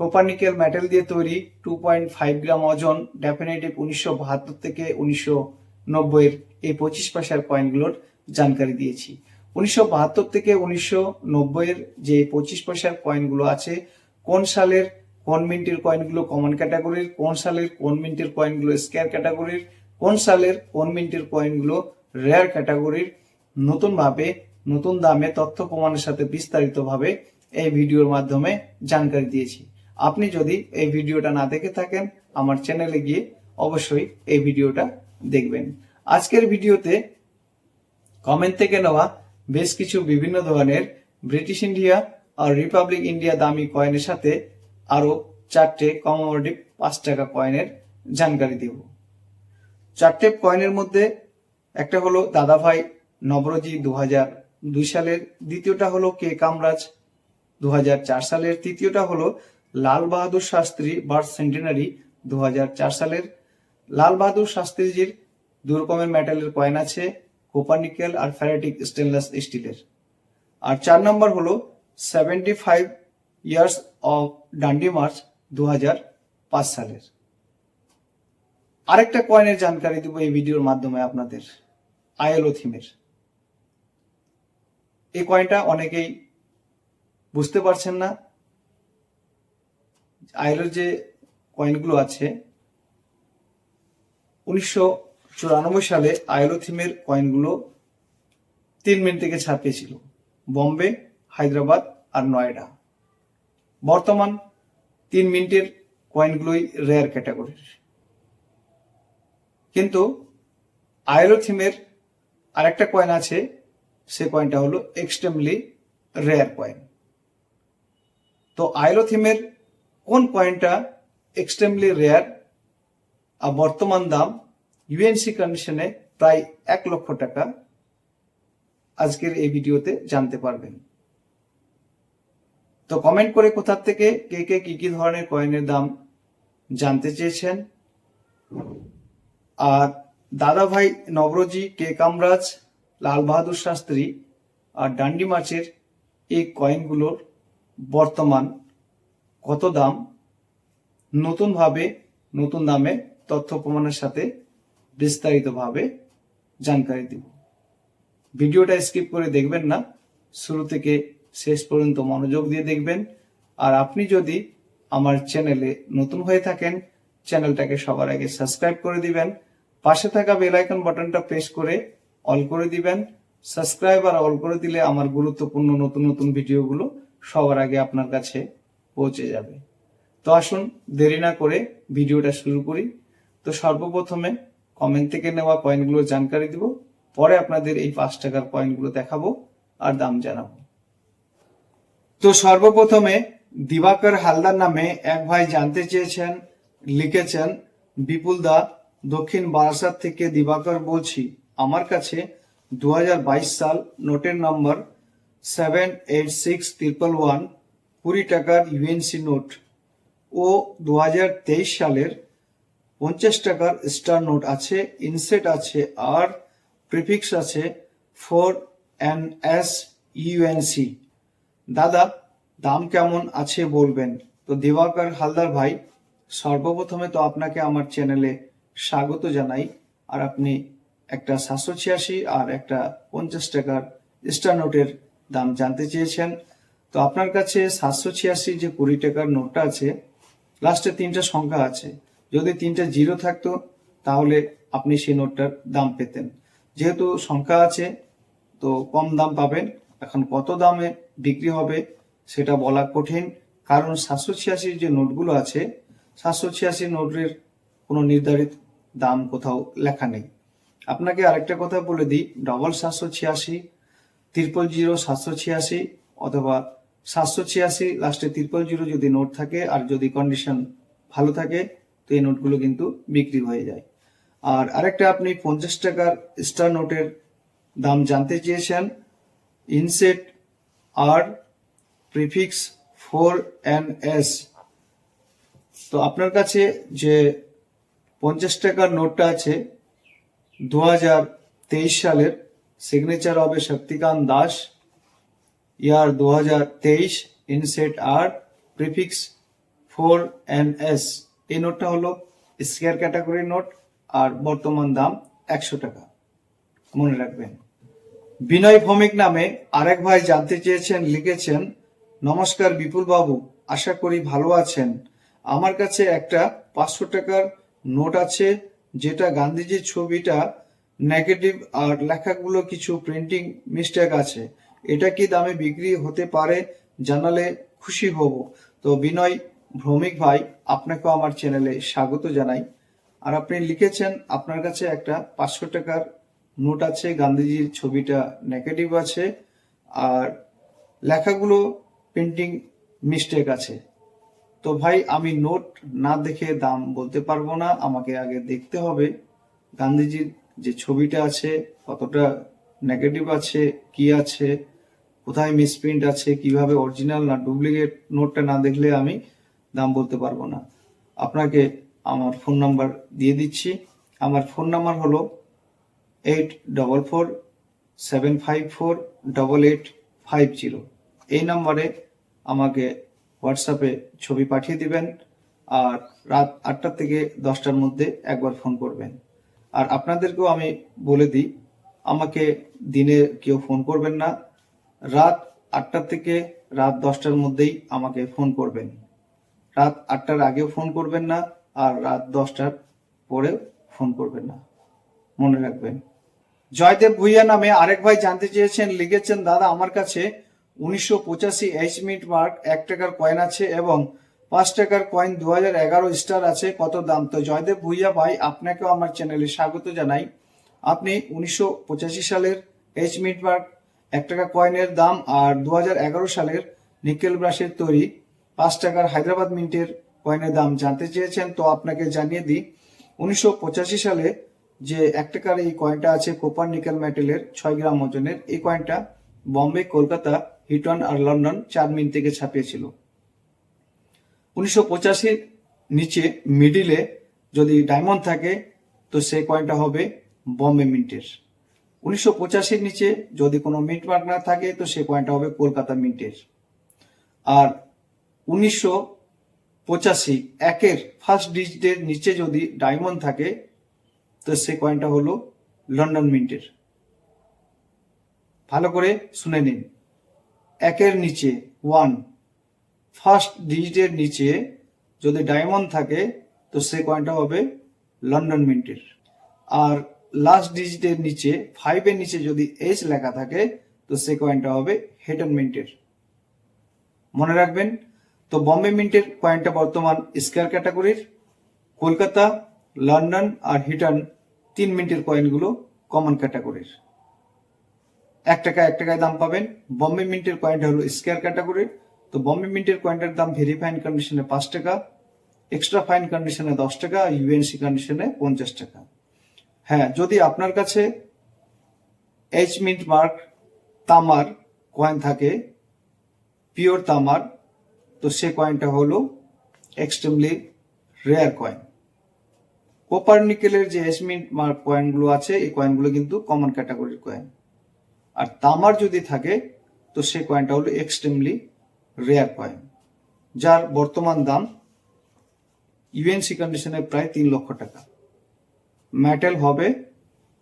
কোপারনিকেল metal দিয়ে তৈরি two point five gram ওজন ডেফিনেটিভ উনিশশো বাহাত্তর থেকে উনিশশো নব্বইয়ের এই পঁচিশ পয়সার কয়েনগুলোর জানকারি দিয়েছি। উনিশশো বাহাত্তর থেকে উনিশশো নব্বইয়ের যে পঁচিশ পয়সার কয়েনগুলো আছে, কোন সালের কোন মিন্টের কয়েনগুলো কমন ক্যাটাগরির কোন সালের কোন মিন্টের কয়েনগুলো স্কোয়ার ক্যাটাগরির কোন সালের কোন মিন্টের কয়েনগুলো রেয়ার ক্যাটাগরির নতুনভাবে, নতুন দামে, তথ্য প্রমাণের সাথে বিস্তারিতভাবে এই ভিডিওর মাধ্যমে জানকারি দিয়েছি। আপনি যদি এই ভিডিওটা না দেখে থাকেন, আমার চ্যানেলে গিয়ে অবশ্যই এই ভিডিওটা দেখবেন। আজকের ভিডিওতে কমেন্ট থেকে নেওয়া বেশ কিছু বিভিন্ন ধরনের ব্রিটিশ ইন্ডিয়া আর রিপাবলিক ইন্ডিয়া দামি কয়েনের সাথে আরও চারটে কমোডিভ পাঁচ টাকা কয়েনের জানকারি দেব। চারটে কয়েনের মধ্যে একটা হলো দাদাভাই নবরজি দু হাজার দুই সালের, দ্বিতীয়টা হলো কে কামরাজ দু সালের, তৃতীয়টা হলো লাল বাহাদুর শাস্ত্রী বার্থ সেন্টেনারি দু সালের। লাল বাহাদুর শাস্ত্রীজির দু রকমের মেটালের কয়েন আছে কোপার নিকেল আর ফ্যারেটিক স্টেনলেস স্টিলের আর চার নম্বর হলো seventy five years of Dandi march দু সালের। আরেকটা কয়েনের জানকারি দেবো এই ভিডিওর মাধ্যমে আপনাদের, আইএলও থিমের। এই কয়েনটা অনেকেই বুঝতে পারছেন না। আইএলওর যে কয়েনগুলো আছে, উনিশশো চুরানব্বই সালে আইএলও থিমের কয়েনগুলো তিন মিনিট থেকে ছাপিয়েছিল। বম্বে, হায়দ্রাবাদ আর নয়ডা। বর্তমান তিন মিনিটের কয়েনগুলোই রেয়ার ক্যাটাগরির কিন্তু আইএলও থিমের আরেকটা কয়েন আছে, সে কয়েনটা হলো এক্সট্রিমলি রেয়ার কয়েন তো আইএলও থিমের কোন কয়েনটা এক্সট্রিমলি রেয়ার আর বর্তমান দাম ইউএনসি কন্ডিশনে প্রায় এক লক্ষ টাকা আজকের এই ভিডিওতে জানতে পারবেন। তো কমেন্ট করে কোথা থেকে কে কে কি কি ধরনের কয়েনের দাম জানতে চেয়েছেন? আর দাদা ভাই নবরজি, কে কামরাজ, লাল বাহাদুর শাস্ত্রী আর ডান্ডি মাছের এই কয়েনগুলোর বর্তমান কত দাম? নতুনভাবে, নতুন দামে তথ্য প্রমাণের সাথে বিস্তারিতভাবে জানকারি দিব। ভিডিওটা স্কিপ করে দেখবেন না। শুরু থেকে শেষ পর্যন্ত মনোযোগ দিয়ে দেখবেন। আর আপনি যদি আমার চ্যানেলে নতুন হয়ে থাকেন, চ্যানেলটাকে সবার আগে সাবস্ক্রাইব করে দিবেন। পাশে থাকা বেল আইকন বাটনটা প্রেস করে অল করে দিবেন। সাবস্ক্রাইব আর অল করে দিলে আমার গুরুত্বপূর্ণ নতুন নতুন ভিডিওগুলো সবার আগে আপনার কাছে পৌঁছে যাবে। তো আসুন, দেরি না করে ভিডিওটা শুরু করি। তো সর্বপ্রথমে কমেন্ট থেকে নেওয়া কয়েনগুলোর জানকারি দিব। পরে আপনাদের এই পাঁচ টাকার কয়েনগুলো দেখাবো আর দাম জানাব। তো সর্বপ্রথমে দিবাকর হালদার নামে এক ভাই জানতে চেয়েছেন, লিখেছেন, বিপুল দা, দক্ষিণ বারাসাত থেকে দিবাকর বলছি। আমার কাছে দু হাজার বাইশ সাল নোটের নম্বর seven eight six triple one কুড়ি টাকার ইউএনসি নোট ও দু হাজার তেইশ সালের পঞ্চাশ টাকার স্টার নোট আছে, ইনসেট আছে, আর প্রিফিক্স আছে ফোর এন এস ইউএনসি। দাদা, দাম কেমন আছে বলবেন? তো দিবাকর হালদার ভাই, সর্বপ্রথমে তো আপনাকে আমার চ্যানেলে স্বাগত জানাই। আর আপনি একটা সাতশো ছিয়াশি আর একটা পঞ্চাশ টাকার স্টার নোটের দাম জানতে চেয়েছেন। তো আপনার কাছে সাতশো ছিয়াশি যে কুড়ি টাকার নোটটা আছে, লাস্টে তিনটা সংখ্যা আছে। যদি তিনটা জিরো থাকতো, তাহলে আপনি সেই নোটটার দাম পেতেন। যেহেতু সংখ্যা আছে, তো কম দাম পাবেন। এখন কত দামে বিক্রি হবে, সেটা বলা কঠিন। কারণ সাতশো ছিয়াশির যে নোটগুলো আছে, সাতশো ছিয়াশি নোটের কোনো নির্ধারিত দাম কোথাও লেখা নেই। আপনাকে আরেকটা কথা বলে দিই ডবল সাতশো ছিয়াশি ত্রিপল জিরো সাতশো ছিয়াশি অথবা সাতশো ছিয়াশি লাস্টে ত্রিপল জিরো যদি নোট থাকে আর যদি কন্ডিশন ভালো থাকে, তো এই নোটগুলো কিন্তু বিক্রি হয়ে যায়। আর আরেকটা আপনি পঞ্চাশ টাকার স্টার নোটের দাম জানতে চেয়েছেন। Inset, R, prefix, four, N, S. তো আপনার কাছে যে পঞ্চাশ টাকার নোটটা আছে, দু হাজার তেইশ সালের সিগনেচার হবে শক্তিকান্ত দাস ইয়ার দু হাজার তেইশ inset R prefix four N S এই নোটটা হলো স্কেয়ার ক্যাটাগরি নোট আর বর্তমান দাম একশো টাকা। মনে রাখবেন। বিনয় ভৌমিক নামে আরেক ভাই জানতে চেয়েছেন, লিখেছেন, নমস্কার বিপুল বাবু আশা করি ভালো আছেন। আমার কাছে একটা পাঁচশো টাকার নোট আছে, যেটা গান্ধীজির ছবিটা নেগেটিভ আর লেখাগুলো কিছু প্রিন্টিং মিস্টেক আছে। এটা কি দামে বিক্রি হতে পারে জানালে খুশি হব। তো বিনয় ভ্রমিক ভাই, আপনাকেও আমার চ্যানেলে স্বাগত জানাই। আর আপনি লিখেছেন, আপনার কাছে একটা পাঁচশো টাকার নোট আছে, গান্ধীজির ছবিটা নেগেটিভ আছে, আর লেখাগুলো প্রিন্টিং মিস্টেক আছে। তো ভাই, আমি নোট না দেখে দাম বলতে পারব না, আমাকে আগে দেখতে হবে গান্ধীজির যে ছবিটা আছে, কতটা নেগেটিভ আছে, কি আছে কোথায় মিসপ্রিন্ট আছে, কীভাবে অরিজিনাল না ডুপ্লিকেট নোটটা না দেখলে আমি দাম বলতে পারব না। আপনাকে আমার ফোন নাম্বার দিয়ে দিচ্ছি। আমার ফোন নাম্বার হলো eight double four seven five four double eight five zero এই নাম্বারে আমাকে হোয়াটসঅ্যাপে ছবি পাঠিয়ে দিবেন আর রাত আটটা থেকে দশটার মধ্যে একবার ফোন করবেন। আর আপনাদেরকেও আমি বলে দিই, আমাকে দিনে কেউ ফোন করবেন না। রাত আটটা থেকে রাত দশটার মধ্যেই আমাকে ফোন করবেন। রাত আটটার আগেও ফোন করবেন না আর রাত দশটার পরে ফোন করবেন না। মনে রাখবেন। জয়দেব ভুইয়া নামে আরেক ভাই জানতে চেয়েছেন, লিখেছেন, দাদা, আমার কাছে উনিশশো পঁচাশি এইচ মিনিট মার্ক এক টাকার কয়েন আছে এবং পাঁচ টাকার কয়েন দু এগারো স্টার আছে। কত দাম? তো জয়দেব ভুইয়া ভাই, আপনাকেও আমার চ্যানেলে স্বাগত জানাই। আপনি উনিশশো পঁচাশি সালের এইচ মিনিট মার্ক এক টাকা কয়েনের দাম আর দু হাজার এগারো সালের নিকেল ব্রাশের তৈরি পাঁচ টাকার হায়দ্রাবাদ মিন্টের কয়েনের দাম জানতে চেয়েছেন। তো আপনাকে জানিয়ে দিই, উনিশশো পঁচাশি সালে যে এক টাকার এই কয়েনটা আছে, কোপার নিকেল মেটেলের ছয় গ্রাম ওজনের, এই কয়েনটা বম্বে, কলকাতা, হিটন আর লন্ডন চার মিনিট থেকে ছাপিয়েছিল। উনিশশো পঁচাশির নিচে মিডিলে যদি ডায়মন্ড থাকে, তো সেই কয়েনটা হবে বম্বে মিন্টের। উনিশশো পঁচাশির নিচে যদি কোনো মিন্ট মার্ক না থাকে, তো সে কয়েনটা হবে কলকাতা মিন্টের। আর উনিশশো পঁচাশি একের ফার্স্ট ডিজিটের নিচে যদি ডায়মন্ড থাকে, তো সে কয়েনটা হলো লন্ডন মিন্টের। ভালো করে শুনে নিন। একের নিচে ওয়ান ফার্স্ট ডিজিটের নিচে যদি ডায়মন্ড থাকে, তো সে কয়েনটা হবে লন্ডন মিন্টের। আর লাস্ট ডিজিটের নিচে ফাইভের নিচে যদি এইচ লেখা থাকে, তো সে কয়েনটা হবে হেটন মিন্টের মনে রাখবেন, তো বম্বে মিন্টের কয়েনটা বর্তমান স্কয়ার ক্যাটাগরির কলকাতা লন্ডন আর হিটন তিন মিনিটের কয়েনগুলো কমন ক্যাটাগরির এক টাকা এক টাকায় দাম পাবেন। বম্বে মিন্টের কয়েনটা হলো স্কয়ার ক্যাটাগরির তো বম্বে মিন্টের কয়েনটার দাম ভেরি ফাইন কন্ডিশনে পাঁচ টাকা এক্সট্রা ফাইন কন্ডিশনে দশ টাকা ইউএনসি কন্ডিশনে পঞ্চাশ টাকা। হ্যাঁ যদি আপনার কাছে এইচ মিন্ট মার্ক তামার কয়েন থাকে পিওর তামার, তো সে কয়েনটা হলো এক্সট্রিমলি রেয়ার কয়েন কোপার নিকেলের যে এসমিন্ট মার্ক কয়েনগুলো আছে, এই কয়েনগুলো কিন্তু কমন ক্যাটাগরির কয়েন আর তামার যদি থাকে, তো সে কয়েনটা হলো এক্সট্রিমলি রেয়ার কয়েন যার বর্তমান দাম ইউএনসি কন্ডিশনে প্রায় তিন লক্ষ টাকা। মেটেল হবে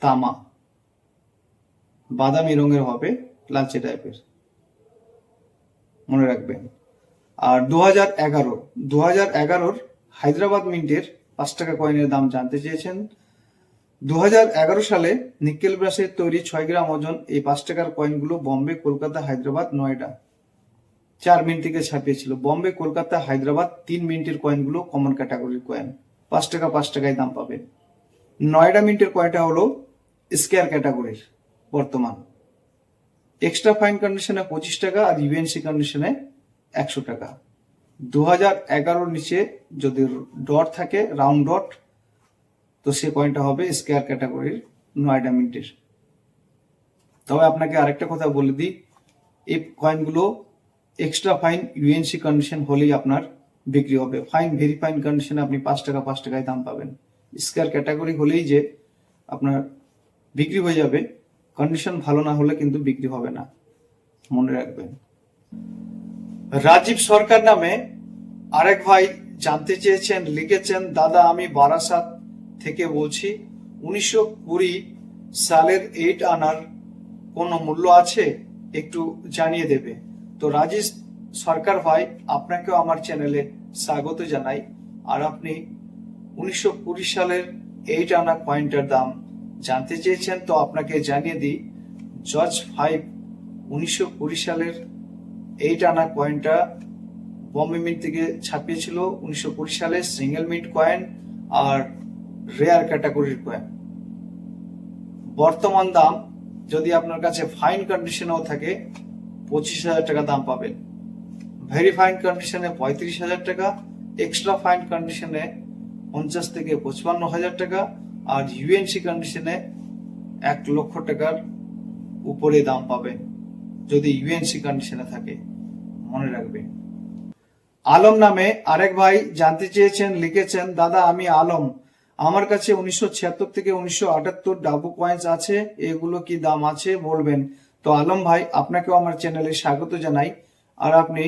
তামা। বাদামি রঙের হবে লালচে টাইপের মনে রাখবেন। আর দু হাজার এগারো দু হাজার এগারোর হায়দ্রাবাদ মিন্টের পাঁচ টাকা কয়েনের দাম জানতে চেয়েছেন। দু হাজার এগারো সালে নিকেল ব্রাশের তৈরি ছয় গ্রাম ওজন এই পাঁচ টাকার কয়েনগুলো বম্বে, কলকাতা, হায়দ্রাবাদ, নয়ডা। চার মিনিট থেকে ছাপিয়েছিল। বম্বে, কলকাতা, হায়দ্রাবাদ তিন মিনিটের কয়েনগুলো কমন ক্যাটাগরির কয়েন। পাঁচ টাকা পাঁচ টাকায় দাম পাবেন। নয়ডা মিনিটের কয়েনটা হলো? স্কেয়ার ক্যাটাগরির বর্তমান। এক্সট্রা ফাইন কন্ডিশনে পঁচিশ টাকা আর ইউএনসি কন্ডিশনে একশো টাকা। দু হাজার এগারোর নিচে যদি ডট থাকে রাউন্ড ডট তো সে কয়েনটা হবে স্কোয়ার ক্যাটাগরির নয়ডা মিন্টের। তবে আপনাকে আরেকটা কথা বলে দিই, এই কয়েনগুলো এক্সট্রা ফাইন ইউএনসি কন্ডিশন হলেই আপনার বিক্রি হবে। ফাইন ভেরি ফাইন কন্ডিশনে আপনি পাঁচ টাকা, পাঁচ টাকায় দাম পাবেন। স্কোয়ার ক্যাটাগরি হলেই যে আপনার বিক্রি হয়ে যাবে কন্ডিশন ভালো না হলে কিন্তু বিক্রি হবে না। মনে রাখবেন। রাজীব সরকার নামে আরেক ভাই জানতে চেয়েছেন, লিখেছেন, দাদা, আমি বারাসাত থেকে বলছি, উনিশশো কুড়ি সালের এইট আনার কোনো মূল্য আছে? একটু জানিয়ে দেবে। তো রাজীব সরকার ভাই, আপনাকেও আমার চ্যানেলে স্বাগত জানাই। আর আপনি উনিশশো কুড়ি সালের এইট আনা কয়েনটার দাম জানতে চেয়েছেন তো আপনাকে জানিয়ে দিই, জর্জ ফাইভ উনিশশো কুড়ি সালের এইট আনা কয়েনটা বম্বে মিন্ট থেকে ছাপিয়েছিল। উনিশশো কুড়ি সালে সিঙ্গেল মিন্ট কয়েন আর রেয়ার ক্যাটাগরির কয়েন। বর্তমান দাম যদি আপনার কাছে ফাইন কন্ডিশনেও থাকে, পঁচিশ হাজার টাকা দাম পাবেন। ভেরি ফাইন কন্ডিশনে পঁয়ত্রিশ হাজার টাকা, এক্সট্রা ফাইন কন্ডিশনে পঞ্চাশ থেকে পঁচপান্ন হাজার টাকা আর ইউএনসি কন্ডিশনে এক লক্ষ টাকার উপরে দাম পাবেন যদি ইউএনসি কন্ডিশনে থাকে। মনে রাখবেন আলম নামে আরেক ভাই জানতে চেয়েছেন, লিখেছেন, দাদা, আমি আলম। আমার কাছে উনিশশো ছিয়াত্তর থেকে উনিশশো আটাত্তর ডাবু কয়েন্স আছে, এগুলো কি দাম আছে বলবেন? তো আলম ভাই, আপনাকেও আমার চ্যানেলে স্বাগত জানাই। আর আপনি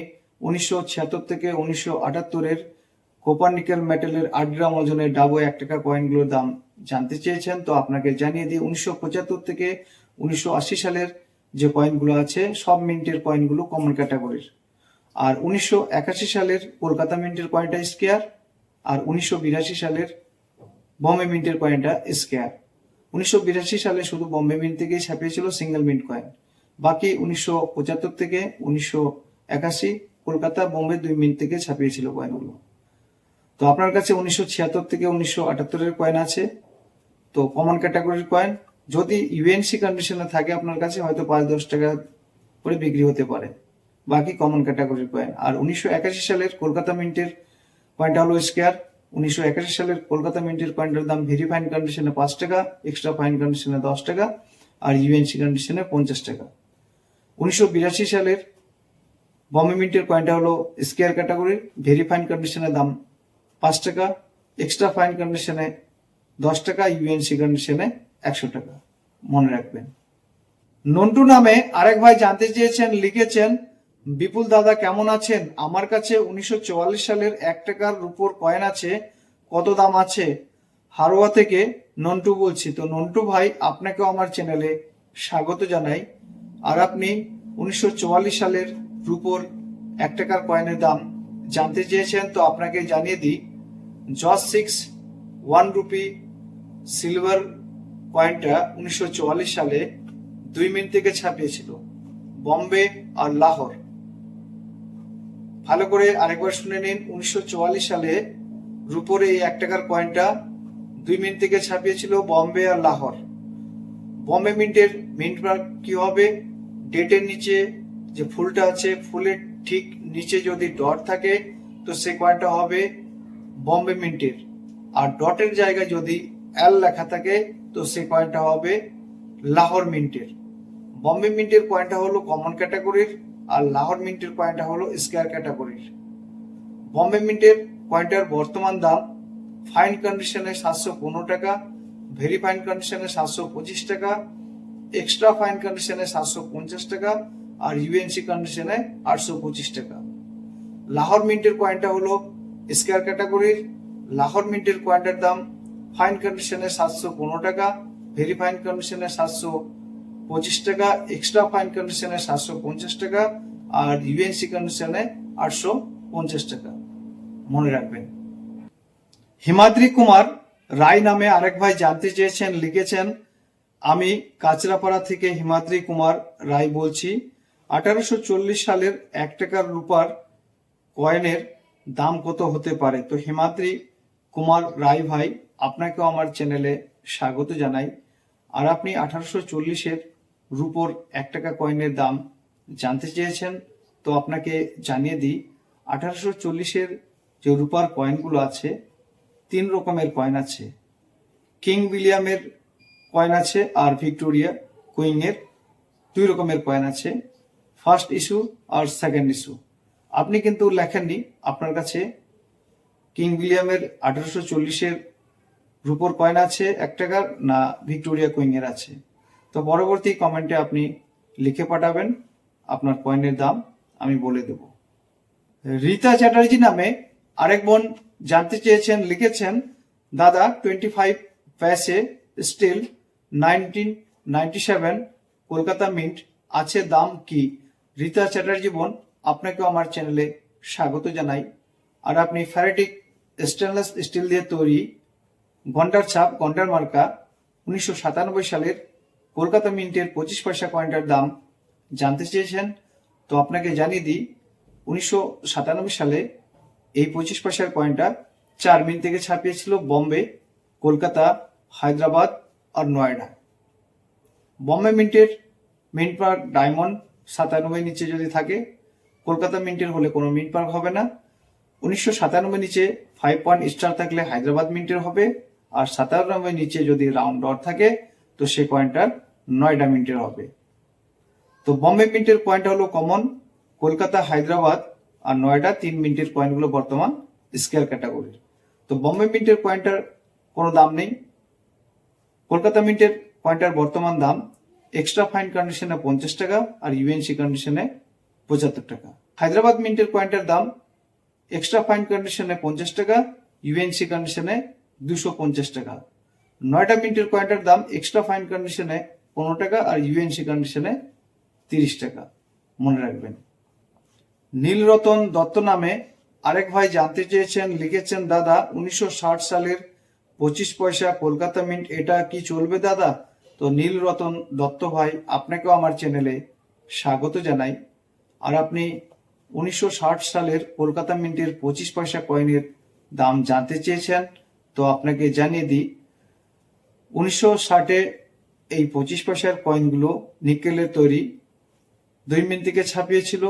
উনিশশো ছিয়াত্তর থেকে উনিশশো আটাত্তরের কোপার নিকেল মেটালের আট গ্রাম ওজনের ডাবো এক টাকা কয়েনগুলোর দাম জানতে চেয়েছেন। তো আপনাকে জানিয়ে দিই, উনিশশো পঁচাত্তর থেকে উনিশশো আশি সালের যে কয়েনগুলো আছে, সব মিন্টের কয়েনগুলো কমন ক্যাটাগরির আর উনিশশো একাশি সালের কলকাতা মিন্টের কয়েনটা স্কেয়ার আর উনিশশো বিরাশি সালের বম্বে মিন্টের কয়েনটা স্কেয়ার উনিশশো বিরাশি সালে শুধু বম্বে মিন্ট থেকেই ছাপিয়েছিল সিঙ্গেল মিন্ট কয়েন বাকি উনিশশো পঁচাত্তর থেকে উনিশশো একাশি কলকাতা, বোম্বে দুই মিনিট থেকে ছাপিয়েছিল কয়েনগুলো তো আপনার কাছে উনিশশো ছিয়াত্তর থেকে উনিশশো আটাত্তরের কয়েন আছে। তো কমন ক্যাটাগরির কয়েন যদি ইউএনসি কন্ডিশনে থাকে আপনার কাছে, হয়তো পাঁচ দশ টাকা করে বিক্রি হতে পারে। বাকি কমন ক্যাটাগরির কয়েন আর উনিশশো একাশি সালের কলকাতা মিন্টের কয়েনটা হলো স্কেয়ার উনিশশো একাশি সালের কলকাতা মিন্টের কয়েনটার দাম ভেরি ফাইন কন্ডিশনে পাঁচ টাকা এক্সট্রা ফাইন কন্ডিশনে দশ টাকা, আর ইউএনসি কন্ডিশনে পঞ্চাশ টাকা। উনিশশো বিরাশি সালের বম্বে মিন্টের কয়েনটা হলো স্কেয়ার ক্যাটাগরির ভেরি ফাইন কন্ডিশনের দাম পাঁচ টাকা এক্সট্রা ফাইন কন্ডিশনে দশ টাকা ইউএনসি কন্ডিশনে একশো টাকা। মনে রাখবেন। নন্টু নামে আরেক ভাই জানতে চেয়েছেন, লিখেছেন, বিপুল দাদা কেমন আছেন? আমার কাছে উনিশশো চুয়াল্লিশ সালের এক টাকার রুপোর কয়েন আছে। কত দাম আছে? হারোয়া থেকে নন্টু বলছি, তো নন্টু ভাই, আপনাকেও আমার চ্যানেলে স্বাগত জানাই। আর আপনি উনিশশো চুয়াল্লিশ সালের রুপোর এক টাকার কয়েনের দাম জানতে চেয়েছেন, তো আপনাকে জানিয়ে দিই। জস সিক্স, ওয়ান রুপি, সিলভার কয়েনটা উনিশশো চুয়াল্লিশ সালে দুই মিনিট থেকে ছাপিয়েছিল, বম্বে আর লাহোর। ভালো করে আরেকবার শুনে নিন, উনিশশো চুয়াল্লিশ সালে রুপোর এই এক টাকার কয়েনটা দুই মিনিট থেকে ছাপিয়েছিল বম্বে আর লাহোর। বম্বে মিন্টের মিন্ট মার্ক কি হবে? ডেটের নিচে যে ফুলটা আছে, ফুলের ঠিক নিচে যদি ডট থাকে, তো সে কয়েনটা হবে বম্বে মিন্টের। আর ডটের জায়গায় যদি এল লেখা থাকে, তো সে কয়েনটা হবে লাহোর মিন্টের। বম্বে মিন্টের কয়েনটা হলো কমন ক্যাটাগরির আর লাহোর মিন্টের কয়েনটা হলো স্কোয়ার ক্যাটাগরির বম্বে মিন্টের কয়েনটার বর্তমান দাম ফাইন কন্ডিশনে সাতশো পনেরো টাকা ভেরি ফাইন কন্ডিশনে সাতশো পঁচিশ টাকা এক্সট্রা ফাইন কন্ডিশনে সাতশো পঞ্চাশ টাকা, আর ইউএনসি কন্ডিশনে আটশো পঁচিশ টাকা। লাহোর মিন্টের কয়েনটা হলো স্কোয়ার ক্যাটাগরির লাহোর মিন্টের কয়েনটার দাম, ফাইন কন্ডিশনে সাতশো পনেরো টাকা, ভেরি ফাইন কন্ডিশনে সাতশো পঁচিশ টাকা, এক্সট্রা ফাইন কন্ডিশনে সাতশো পঞ্চাশ টাকা, আর ইউএনসি কন্ডিশনে আটশো পঞ্চাশ টাকা। মনে রাখবেন। হিমাদ্রি কুমার রায় নামে আরেক ভাই জানতে চেয়েছেন, লিখেছেন, আমি কাচরাপাড়া থেকে হিমাদ্রি কুমার রায় বলছি। আঠারোশো চল্লিশ সালের এক টাকার রূপার কয়েনের দাম কত হতে পারে? তো হিমাদ্রি কুমার রায় ভাই, আপনাকেও আমার চ্যানেলে স্বাগত জানাই। আর আপনি আঠারোশো চল্লিশের রুপোর এক টাকা কয়েনের দাম জানতে চেয়েছেন, তো আপনাকে জানিয়ে দিই, আঠারোশো চল্লিশের যে রূপার কয়েনগুলো আছে, তিন রকমের কয়েন আছে। কিং উইলিয়ামের কয়েন আছে আর ভিক্টোরিয়া কুইংয়ের দুই রকমের কয়েন আছে। ফার্স্ট ইস্যু আর সেকেন্ড ইস্যু। আপনি কিন্তু লেখেননি আপনার কাছে। কিং উইলিয়ামের আঠারোশো চল্লিশের রুপোর কয়েন আছে এক টাকার, না ভিক্টোরিয়া কুইংয়ের আছে। তো পরবর্তী কমেন্টে আপনি লিখে পাঠাবেন আপনার কয়েনের দাম, আমি বলে দেব। রীতা চ্যাটার্জি নামে আরেক বোন জানতে চেয়েছেন, লিখেছেন, দাদা twenty five paise steel nineteen ninety seven Kolkata mint আছে দাম কি? রীতা চ্যাটার্জি বোন আপনাকেও আমার চ্যানেলে স্বাগত জানাই। আর আপনি ফ্যারেটিক স্টেনলেস স্টিল দিয়ে তৈরি ঘণ্টার ছাপ, ঘণ্টার মার্কা উনিশশো সাতানব্বই সালের কলকাতা মিন্টের পঁচিশ পয়সা কয়েনটার দাম জানতে চেয়েছেন। তো আপনাকে জানিয়ে দিই, উনিশশো সাতানব্বই সালে এই পঁচিশ পয়সার কয়েনটা চার মিনিট থেকে ছাপিয়েছিল বম্বে, কলকাতা, হায়দ্রাবাদ আর নয়ডা। বম্বে মিন্টের মিন্ট পার্ক ডায়মন্ড সাতানব্বই নিচে যদি থাকে কলকাতা মিন্টের হলে কোনো মিন্ট পার্ক হবে না। উনিশশো সাতানব্বই নিচে ফাইভ পয়েন্ট স্টার থাকলে হায়দ্রাবাদ মিন্টের হবে। আর সাতানব্বই নিচে যদি রাউন্ড ডট থাকে, তো সেই কয়েনটা নয়ডা মিন্টের হবে। তো বম্বে মিন্টের কয়েনটা হলো কমন কলকাতা, হায়দ্রাবাদ আর নয়ডা তিন মিনিটের কয়েনগুলো বর্তমান স্কেল ক্যাটাগরির তো বম্বে মিন্টের কয়েনটার কোনো দাম নেই। কলকাতা মিন্টের কয়েনটার বর্তমান দাম এক্সট্রা ফাইন কন্ডিশনে পঞ্চাশ টাকা আর ইউএনসি কন্ডিশনে পঁচাত্তর টাকা। হায়দ্রাবাদ মিন্টের কয়েনটার দাম এক্সট্রা ফাইন কন্ডিশনে পঞ্চাশ টাকা ইউএনসি কন্ডিশনে দুশো পঞ্চাশ টাকা। নয়টা মিনিটের কয়েনটার দাম এক্সট্রা ফাইন কন্ডিশনে পনেরো টাকা আর ইউএনসি কন্ডিশনে তিরিশ টাকা। মনে রাখবেন। নীলরতন দত্ত নামে আরেক ভাই জানতে চেয়েছেন, লিখেছেন, দাদা, উনিশশো ষাট সালের পঁচিশ পয়সা কলকাতা মিন্ট, এটা কি চলবে দাদা? তো নীলরতন দত্ত ভাই, আপনাকেও আমার চ্যানেলে স্বাগত জানাই। আর আপনি উনিশশো ষাট সালের কলকাতা মিন্টের পঁচিশ পয়সা কয়েনের দাম জানতে চেয়েছেন, তো আপনাকে জানিয়ে দিই, উনিশশো ষাটে এই পঁচিশ পয়সার কয়েনগুলো নিকেলের তৈরি দুই মিনিট থেকে ছাপিয়েছিল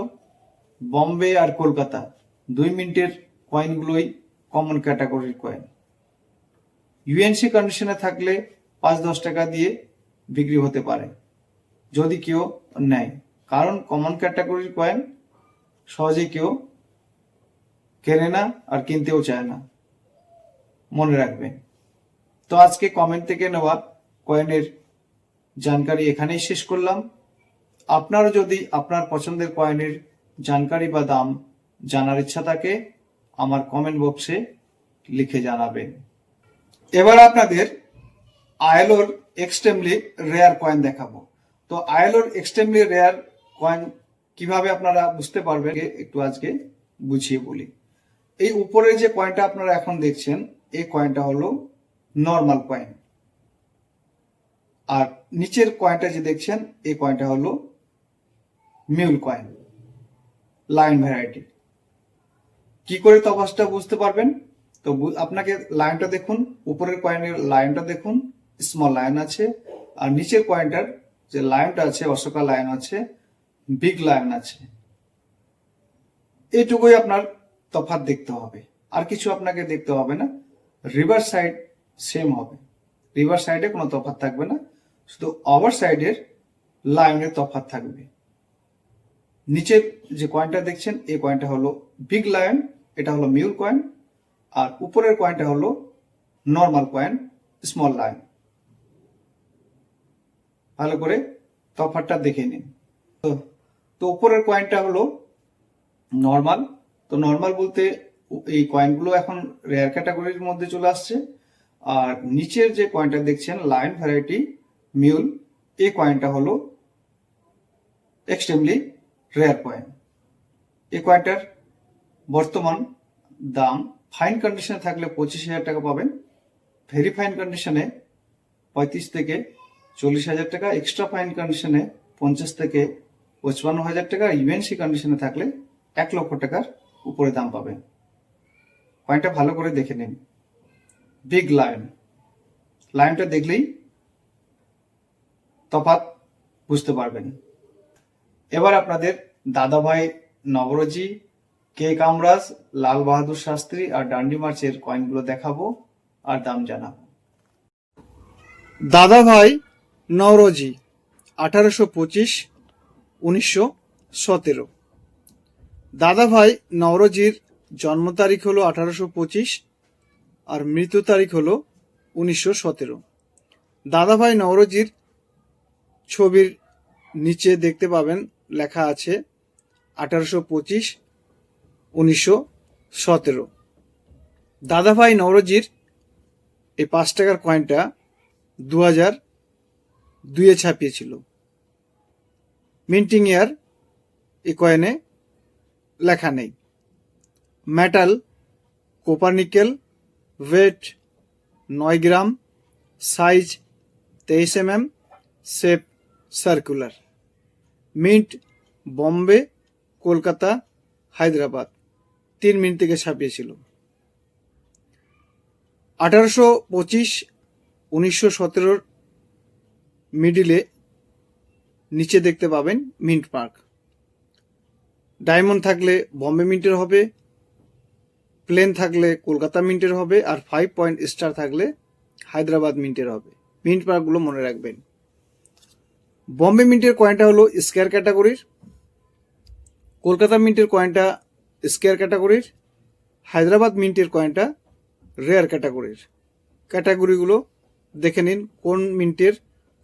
বম্বে আর কলকাতা। দুই মিনিটের কয়েনগুলোই কমন ক্যাটাগরির কয়েন। ইউএনসি কন্ডিশনে থাকলে পাঁচ দশ টাকা দিয়ে বিক্রি হতে পারে, যদি কেউ নেয়। কারণ কমন ক্যাটাগরির কয়েন সহজে কেউ কেনে না আর কিনতেও চায় না। মনে রাখবেন। তো আজকে কমেন্ট থেকে নেওয়া কয়েনের জানকারি এখানেই শেষ করলাম। আপনারও যদি আপনার পছন্দের কয়েনের জানকারি বা দাম জানার ইচ্ছা থাকে, আমার কমেন্ট বক্সে লিখে জানাবেন। এবার আপনাদের আয়েলোর এক্সট্রিমলি রেয়ার কয়েন দেখাবো। তো আয়েলোর এক্সট্রিমলি রেয়ার কয়েন কীভাবে আপনারা বুঝতে পারবেন? একটু আজকে বুঝিয়ে বলি। এই উপরে যে কয়েনটা আপনারা এখন দেখছেন, এই কয়েনটা হলো নর্মাল কয়েন আর নিচের কয়েনটা যে দেখছেন, এই কয়েনটা হলো মিউল কয়েন লাইন ভ্যারাইটি কি করে তফাৎটা বুঝতে পারবেন? তো আপনাকে লাইনটা দেখুন, উপরের কয়েনের লাইনটা দেখুন স্মল লাইন আছে, আর নিচের কয়েনটার যে লাইনটা আছে, অশোকা লাইন আছে বিগ লাইন আছে। এইটুকুই আপনার তফাৎ দেখতে হবে। আর কিছু আপনাকে দেখতে হবে না। রিভার সাইড সেম হবে। রিভার সাইডে কোনো তফাৎ থাকবে না। শুধু ওভার সাইডের লাইনের তফাৎ থাকবে। নিচের যে কয়েনটা দেখছেন, এই কয়েনটা হলো বিগ লায়ন এটা হলো মিউল কয়েন আর উপরের কয়েনটা হলো নর্মাল কয়েন স্মল লায়ন ভালো করে তফাৎটা দেখে নিন। তো তো উপরের কয়েনটা হলো নর্মাল তো নর্মাল বলতে এই কয়েনগুলো এখন রেয়ার ক্যাটাগরির মধ্যে চলে আসছে। আর নিচের যে কয়েনটা দেখছেন লাইন ভ্যারাইটি মিউল এই কয়েনটা হলো এক্সট্রিমলি রেয়ার কয়েন এই কয়েনটার বর্তমান দাম ফাইন কন্ডিশনে থাকলে পঁচিশ হাজার টাকা পাবেন। ভেরি ফাইন কন্ডিশনে পঁয়ত্রিশ থেকে চল্লিশ হাজার টাকা এক্সট্রা ফাইন কন্ডিশনে পঞ্চাশ থেকে পঁচপান্ন হাজার টাকা ইউএনসি কন্ডিশনে থাকলে এক লক্ষ টাকার উপরে দাম পাবেন কয়েনটা ভালো করে দেখে নিন। বিগ লাইন লাইনটা দেখলেই তফাত বুঝতে পারবেন। এবার আপনাদের দাদাভাই নবরজি, কে কামরাজ, লাল বাহাদুর শাস্ত্রী আর ডান্ডি মার্চের কয়েনগুলো দেখাবো আর দাম জানাব। দাদা ভাই নওরোজি আঠারোশো পঁচিশ উনিশশো সতেরো। দাদা ভাই নওরোজির জন্ম তারিখ হলো আঠারোশো পঁচিশ আর মৃত্যু তারিখ হলো উনিশশো সতেরো। দাদাভাই নওরোজির ছবির নিচে দেখতে পাবেন লেখা আছে আঠারোশো পঁচিশ, উনিশশো সতেরো। দাদাভাই নওরোজির এই পাঁচ টাকার কয়েনটা দু হাজার দুইয়ে ছাপিয়েছিল। মিন্টিং ইয়ার এই কয়েনে লেখা নেই। মেটাল কোপারনিকেল ওয়েট নয় গ্রাম সাইজ তেইশ M M shape circular mint Bombay, Kolkata, Hyderabad. তিন মিনিট থেকে ছাপিয়েছিল আঠারোশো পঁচিশ, উনিশশো সতেরোর মিডিলে নিচে দেখতে পাবেন মিন্ট মার্ক ডায়মন্ড থাকলে বম্বে মিন্টের হবে, প্লেন থাকলে কলকাতা মিন্টের হবে, আর ফাইভ পয়েন্ট স্টার থাকলে হায়দ্রাবাদ মিন্টের হবে। মিন্ট মার্কগুলো মনে রাখবেন। বম্বে মিন্টের কয়েনটা হলো স্কোয়ার ক্যাটাগরির, কলকাতা মিন্টের কয়েনটা স্কোয়ার ক্যাটাগরির, হায়দ্রাবাদ মিন্টের কয়েনটা রেয়ার ক্যাটাগরির। ক্যাটাগরিগুলো দেখে নিন কোন মিন্টের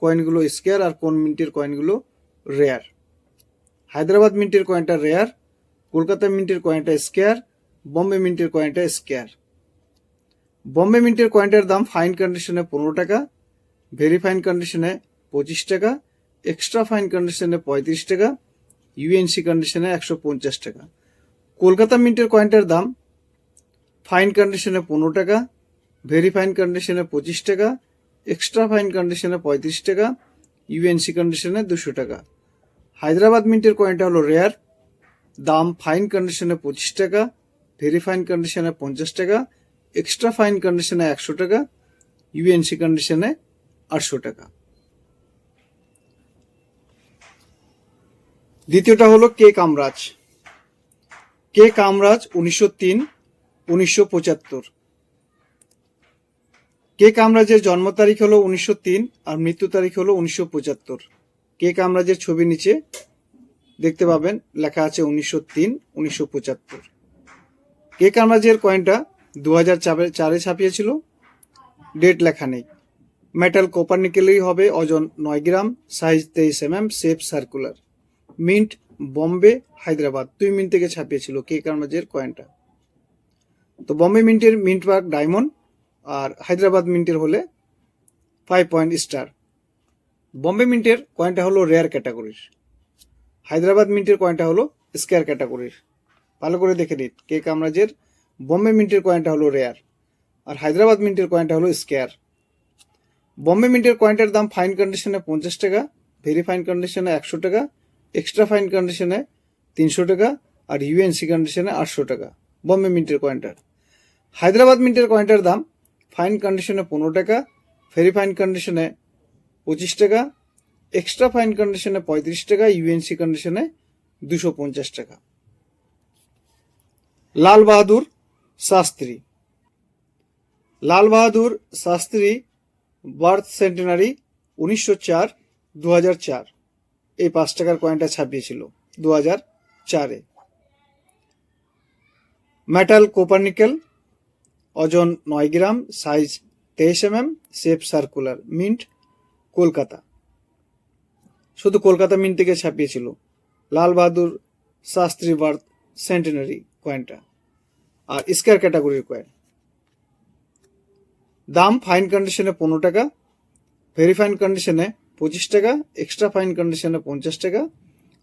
কয়েনগুলো স্কোয়ার আর কোন মিন্টের কয়েনগুলো রেয়ার হায়দ্রাবাদ মিন্টের কয়েনটা রেয়ার কলকাতা মিন্টের কয়েনটা স্কোয়ার বম্বে মিন্টের কয়েনটা স্কোয়ার বম্বে মিন্টের কয়েনটার দাম ফাইন কন্ডিশনে পনেরো টাকা ভেরি ফাইন কন্ডিশনে পঁচিশ টাকা এক্সট্রা ফাইন কন্ডিশনে পঁয়ত্রিশ টাকা ইউএনসি কন্ডিশনে একশো পঞ্চাশ টাকা। কলকাতা মিন্টের কয়েনটার দাম ফাইন কন্ডিশনে পনেরো টাকা ভেরি ফাইন কন্ডিশনে পঁচিশ টাকা এক্সট্রা ফাইন কন্ডিশনে পঁয়ত্রিশ টাকা ইউএনসি কন্ডিশনে দুশো টাকা। হায়দ্রাবাদ মিন্টের কয়েনটা হলো রেয়ার দাম ফাইন কন্ডিশনে পঁচিশ টাকা ভেরি ফাইন কন্ডিশনে পঞ্চাশ টাকা এক্সট্রা ফাইন কন্ডিশনে একশো টাকা ইউএনসি কন্ডিশনে আটশো টাকা। দ্বিতীয়টা হলো কে কামরাজ। কে কামরাজ উনিশশো তিন, উনিশশো পঁচাত্তর। কে কামরাজের জন্ম তারিখ হলো উনিশশো তিন আর মৃত্যু তারিখ হলো উনিশশো পঁচাত্তর। কে কামরাজের ছবি নিচে দেখতে পাবেন, লেখা আছে উনিশশো তিন, উনিশশো পঁচাত্তর। কে কামরাজের কয়েনটা দু হাজার চারে ছাপিয়েছিল, ডেট লেখা নেই। মেটাল কোপার নিকেলেই হবে, ওজন নয় গ্রাম, সাইজ তেইশ M M shape circular. Mint Bombay, Hyderabad. দুই মিন্ট থেকে ছাপিয়েছিল কে কামরাজের কয়েনটা। তো বম্বে মিন্টের, মিন্ট পার্ক ডায়মন্ড আর হায়দ্রাবাদ মিন্টের হলে ফাইভ পয়েন্ট স্টার বম্বে মিন্টের কয়েনটা হলো রেয়ার ক্যাটাগরির হায়দ্রাবাদ মিন্টের কয়েনটা হলো স্কোয়ার ক্যাটাগরির ভালো করে দেখে নিন, কে কামরাজের বম্বে মিন্টের কয়েনটা হলো রেয়ার আর হায়দ্রাবাদ মিন্টের কয়েনটা হলো স্কোয়ার বম্বে মিন্টের কয়েনটার দাম ফাইন কন্ডিশনে পঞ্চাশ টাকা ভেরি ফাইন কন্ডিশনে একশো টাকা এক্সট্রা ফাইন কন্ডিশনে তিনশো টাকা আর ইউএনসি কন্ডিশনে আটশো টাকা, বম্বে মিন্টের কয়েনটার হায়দ্রাবাদ মিন্টের কয়েনটার দাম ফাইন কন্ডিশনে পনেরো টাকা ভেরি ফাইন কন্ডিশনে পঁচিশ টাকা, এক্সট্রা ফাইন কন্ডিশনে পঁয়ত্রিশ টাকা ইউএনসি কন্ডিশনে দুশো পঞ্চাশ টাকা। লাল বাহাদুর শাস্ত্রী। লাল বাহাদুর শাস্ত্রী, বার্থ সেন্টেনারি উনিশশো চার দু চার। এই পাঁচ টাকার কয়েনটা ছাপিয়েছিল দু হাজার চারে। মেটাল কোপারনিকেল ওজন নয় গ্রাম, সাইজ তেইশ M M shape circular mint Kolkata. শুধু কলকাতা মিন্ট থেকে ছাপিয়েছিল। লাল বাহাদুর শাস্ত্রী বার্থ সেন্টেনারি কয়েনটা আর স্কোয়ার ক্যাটাগরির কয়েন দাম ফাইন কন্ডিশনে পনেরো টাকা ভেরি ফাইন কন্ডিশনে পঁচিশ টাকা এক্সট্রা ফাইন কন্ডিশনে পঞ্চাশ টাকা,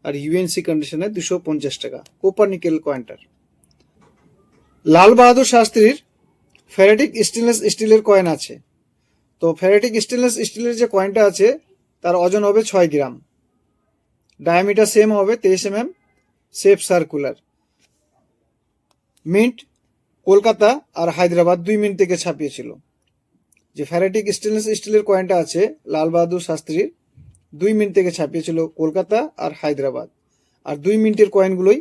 আর ইউএনসি কন্ডিশনে দুশো পঞ্চাশ টাকা। কোপার নিকেল কয়েনটার লাল বাহাদুর শাস্ত্রীর ফেরেটিক স্টেনলেস স্টিলের কয়েন আছে। তো ফেরেটিক স্টেনলেস স্টিলের যে কয়েনটা আছে, তার ওজন হবে ছয় গ্রাম। ডায়ামিটার সেম হবে তেইশ M M shape circular mint Kolkata আর হায়দ্রাবাদ দুই মিনিট থেকে ছাপিয়েছিল। যে ফ্যারেটিক স্টেনলেস স্টিলের কয়েনটা আছে, লাল বাহাদুর শাস্ত্রীর, দুই মিনিট থেকে ছাপিয়েছিল কলকাতা আর হায়দ্রাবাদ। আর দুই মিনিটের কয়েনগুলোই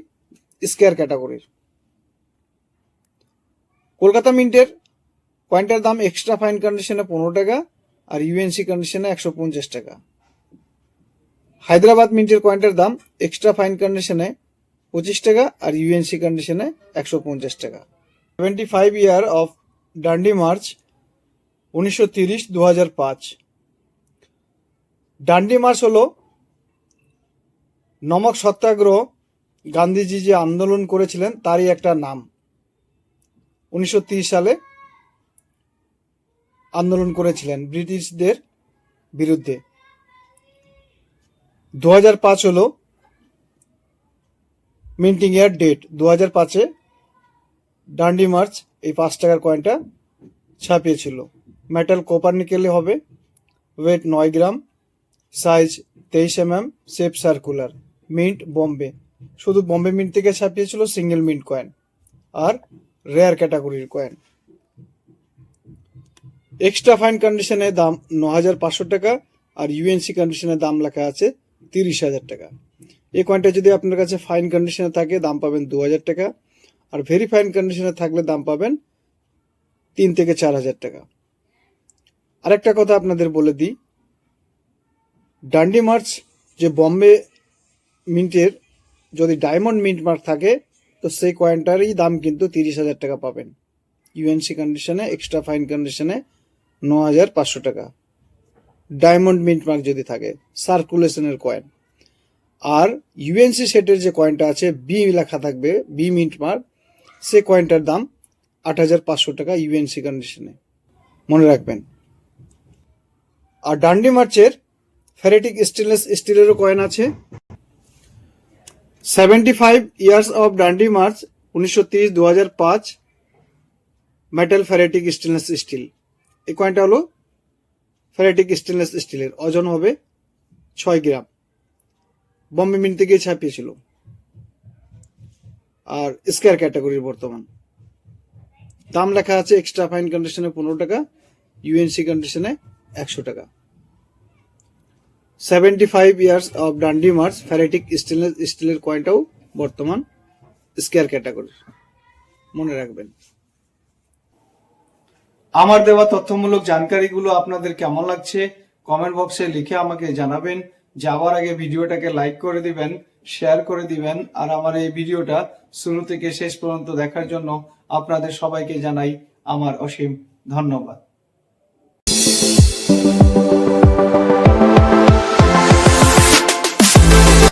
স্কোয়ার ক্যাটাগরির কলকাতা মিন্টের কয়েনটার দাম এক্সট্রা ফাইন কন্ডিশনে পনেরো টাকা, আর ইউএনসি কন্ডিশনে একশো পঞ্চাশ টাকা। হায়দ্রাবাদ মিন্টের কয়েনটার দাম এক্সট্রা ফাইন কন্ডিশনে পঁচিশ টাকা, আর ইউএনসি কন্ডিশনে একশো পঞ্চাশ টাকা। Seventy five year of Dandi march উনিশশো তিরিশ দু হাজার পাঁচ। ডান্ডি মার্চ হলো নমক সত্যাগ্রহ, গান্ধীজি যে আন্দোলন করেছিলেন, তারই একটা নাম। উনিশশো সালে আন্দোলন করেছিলেন ব্রিটিশদের বিরুদ্ধে। দু হাজার পাঁচ হলো মিন্টিং ইয়ার ডেট দু হাজার পাঁচে ডান্ডি মার্চ এই পাঁচ টাকার কয়েনটা ছাপিয়েছিল। মেটাল কোপার নিকেলে হবে। ওয়েট নয় গ্রাম। সাইজ তেইশ M M shape circular mint Bombay শুধু বম্বে মিন্ট থেকে ছাপিয়েছিল সিঙ্গেল মিন্ট কয়েন আর রেয়ার ক্যাটাগরির কয়েন এক্সট্রা ফাইন কন্ডিশনে দাম ন হাজার পাঁচশো টাকা আর ইউএনসি কন্ডিশনে দাম লেখা আছে তিরিশ হাজার টাকা। এই কয়েনটা যদি আপনার কাছে ফাইন কন্ডিশনে থাকে, দাম পাবেন দু হাজার টাকা। আর ভেরি ফাইন কন্ডিশনে থাকলে দাম পাবেন তিন থেকে চার হাজার টাকা। আরেকটা কথা আপনাদের বলে দিই ডান্ডি মার্চ যে বম্বে মিন্টের যদি ডায়মন্ড মিন্ট মার্ক থাকে, তো সেই কয়েনটারই দাম কিন্তু তিরিশ হাজার টাকা পাবেন। ইউএনসি কন্ডিশনে এক্সট্রা ফাইন কন্ডিশনে ন হাজার পাঁচশো টাকা। ডায়মন্ড মিন্ট মার্ক যদি থাকে, সার্কুলেশনের কয়েন। আর ইউএনসি সেটের যে কয়েনটা আছে, বি লেখা থাকবে, বি মিন্ট মার্ক, সে কয়েনটার দাম আট হাজার পাঁচশো টাকা ইউএনসি কন্ডিশনে মনে রাখবেন। আর ডান্ডি মার্চের ফেরেটিক স্টেনলেস স্টিলেরও কয়েন আছে। Seventy five years of Dandi march উনিশশো তিরিশ, দু হাজার পাঁচ, মেটাল ফেরেটিক স্টেনলেস স্টিল। এই কয়েনটা হলো ফেরেটিক স্টেনলেস স্টিলের ওজন হবে ছয় গ্রাম। বম্বে মিন্ট থেকে ছাপিয়েছিল। আর স্কোয়ার ক্যাটাগরির বর্তমান। দাম লেখা আছে এক্সট্রা ফাইন কন্ডিশনে পনেরো টাকা ইউএনসি কন্ডিশনে একশো টাকা। Seventy five years of Dandi march ferritic stainless স্টিলের কয়েনটাও বর্তমান স্কোয়ার ক্যাটাগরির মনে রাখবেন। আমার দেওয়া তথ্যমূলক জানকারিগুলো আপনাদের কেমন লাগছে কমেন্ট বক্সে লিখে আমাকে জানাবেন। যাওয়ার আগে ভিডিওটাকে লাইক করে দিবেন শেয়ার করে দিবেন, আর আমার এই ভিডিওটা শুরু থেকে শেষ পর্যন্ত দেখার জন্য আপনাদের সবাইকে জানাই আমার অসীম ধন্যবাদ।